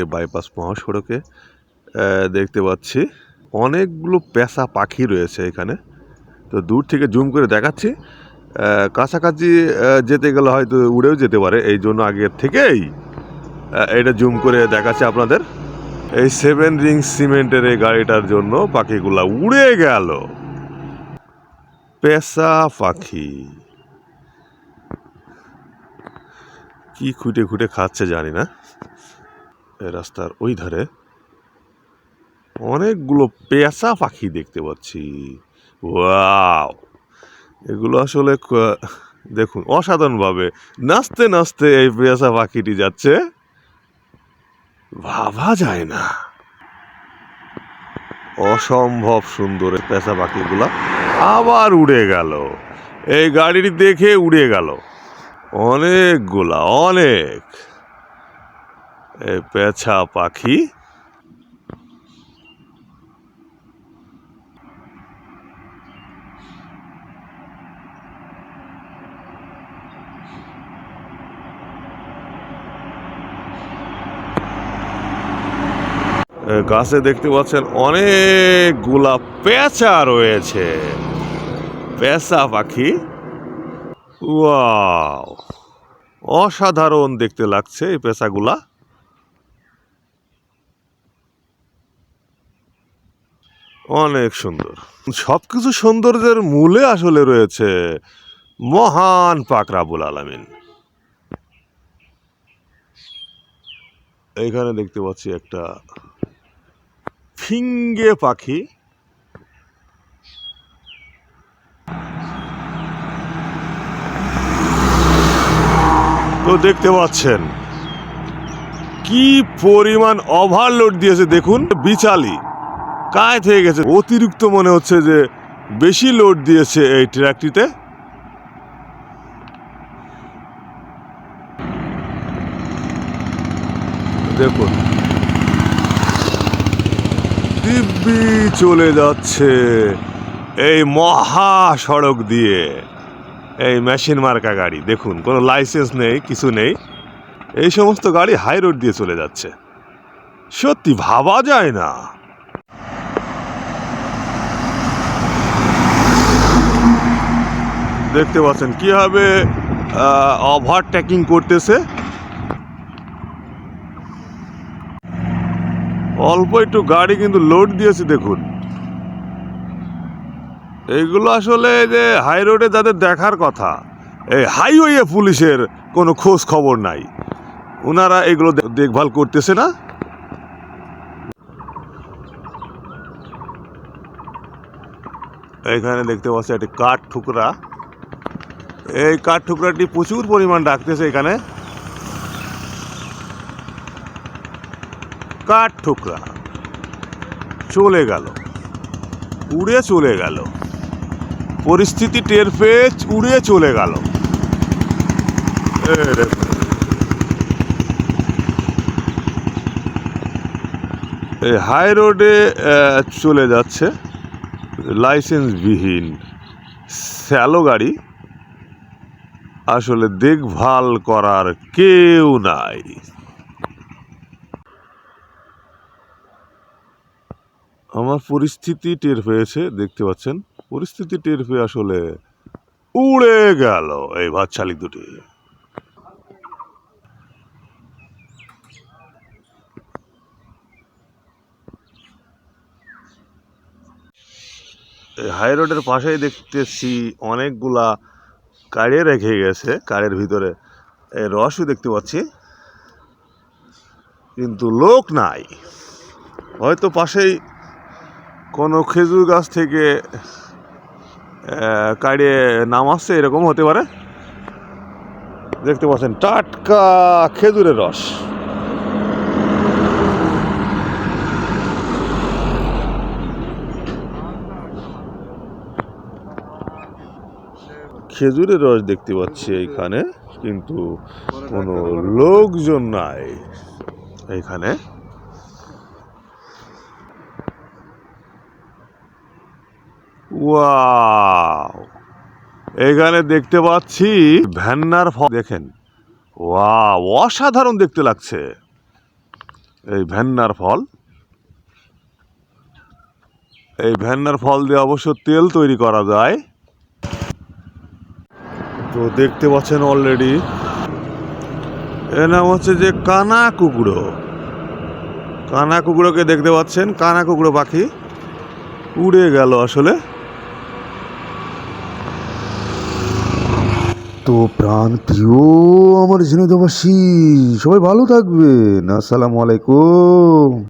এই বাইপাস মহাসড়কে দেখতে পাচ্ছি। অনেকগুলো পেঁচা পাখি রয়েছে এখানে। তো দূর থেকে জুম করে দেখাচ্ছি। কাছাকাছি যেতে গেলে হয়তো উড়েও যেতে পারে। এই জন্য আগের থেকেই এটা জুম করে দেখাচ্ছি আপনাদের। এই সেভেন রিং সিমেন্টের এই গাড়িটার জন্য পাখিগুলা উড়ে গেল। পেঁচা পাখি। কি খুঁটে খুঁটে খাচ্ছে জানি না। রাস্তার ওই ধারে অনেকগুলো পেঁচা পাখি দেখতে পাচ্ছি। ওয়াও! এগুলো আসলে দেখুন, অসাধারণভাবে নাচতে নাচতে এই পেঁচা পাখিটি যাচ্ছে। ভাবা যায় না। অসম্ভব সুন্দর পেঁচা পাখিগুলা আবার উড়ে গেল। এই গাড়িটি দেখে উড়ে গেল। অনেকগুলা, অনেক। পেঁচা পাখি। গাছে দেখতে পাচ্ছেন অনেকগুলা পেঁচা রয়েছে। পেঁচা পাখি। ওয়াও, অসাধারণ দেখতে লাগছে এই পেঁচাগুলা। অনেক সুন্দর। সবকিছু সৌন্দর্যের মূলে আসলে রয়েছে মহান পাক রাবুল আলামিন। এইখানে দেখতে পাচ্ছি একটা ফিঙ্গে পাখি। তো দেখতে পাচ্ছেন কি পরিমাণ ওভারলোড দিয়েছে। দেখুন, বিচালি। কায় হয়ে গেছে। অতিরিক্ত মনে হচ্ছে যে বেশি লোড দিয়েছে এই ট্র্যাকটিতে দেখুন। দিব্যি চলে যাচ্ছে এই মহাসড়ক দিয়ে। এই মেশিন মার্কা গাড়ি, দেখুন, কোনো লাইসেন্স নেই, কিছু নেই। এই সমস্ত গাড়ি হাই রোড দিয়ে চলে যাচ্ছে। সত্যি ভাবা যায় না। দেখতে পাচ্ছেন কীভাবে ওভারটেকিং করতেছে। অল্প একটু গাড়ি কিন্তু লোড দিয়েছে, দেখুন। এইগুলো আসলে যে হাই রোডে যাদের দেখার কথা, এই হাইওয়ে পুলিশের কোনো খোঁজ খবর নাই। ওনারা এগুলো দেখভাল করতেছে না। এখানে দেখতে পাচ্ছি একটি কাঠ ঠুকরা। এই কাঠ ঠুকরাটি প্রচুর পরিমাণ ডাকতেছে এখানে। কাঠ ঠুকরা চলে গেল। উড়ে চলে গেল। পরিস্থিতি টের পেয়ে উড়ে চলে গেল। এই হাই রোডে চলে যাচ্ছে। লাইসেন্সবিহীন স্যালো গাড়ি। আসলে দেখভাল করার কেউ নাই। আমার পরিস্থিতি টের পেয়েছে, দেখতে পাচ্ছেন? পরিস্থিতি টের পেয়ে আসলে উড়ে গেল এই ভাত শালিক দুটি। হাই রোডের পাশেই দেখতেছি অনেকগুলা কাড়ে রেখে গেছে, কাড়ের ভিতরে। রসও দেখতে পাচ্ছি। কিন্তু লোক নাই। হয়তো পাশেই কোনো খেজুর গাছ থেকে কাড়ে নাম আসছে, এরকম হতে পারে। দেখতে পাচ্ছেন, টাটকা খেজুরের রস। খেজুরের রস দেখতে পাচ্ছি এইখানে, কিন্তু কোনো লোকজন নাই এইখানে। এখানে দেখতে পাচ্ছি ভ্যান্নার ফল, দেখেন। ওয়াও, অসাধারণ দেখতে লাগছে এই ভ্যান্নার ফল। এই ভ্যান্নার ফল দিয়ে অবশ্য তেল তৈরি করা যায়। তো দেখতে পাচ্ছেন অলরেডি এর নাম হচ্ছে যে কানা কুকুরো। কানা কুকুরোকে দেখতে পাচ্ছেন। কানা কুকুরো পাখি উড়ে গেল আসলে। তো প্রাণ প্রিয় আমার ঝিনুদাবাসী সবাই ভালো থাকবেন। আসসালামু আলাইকুম।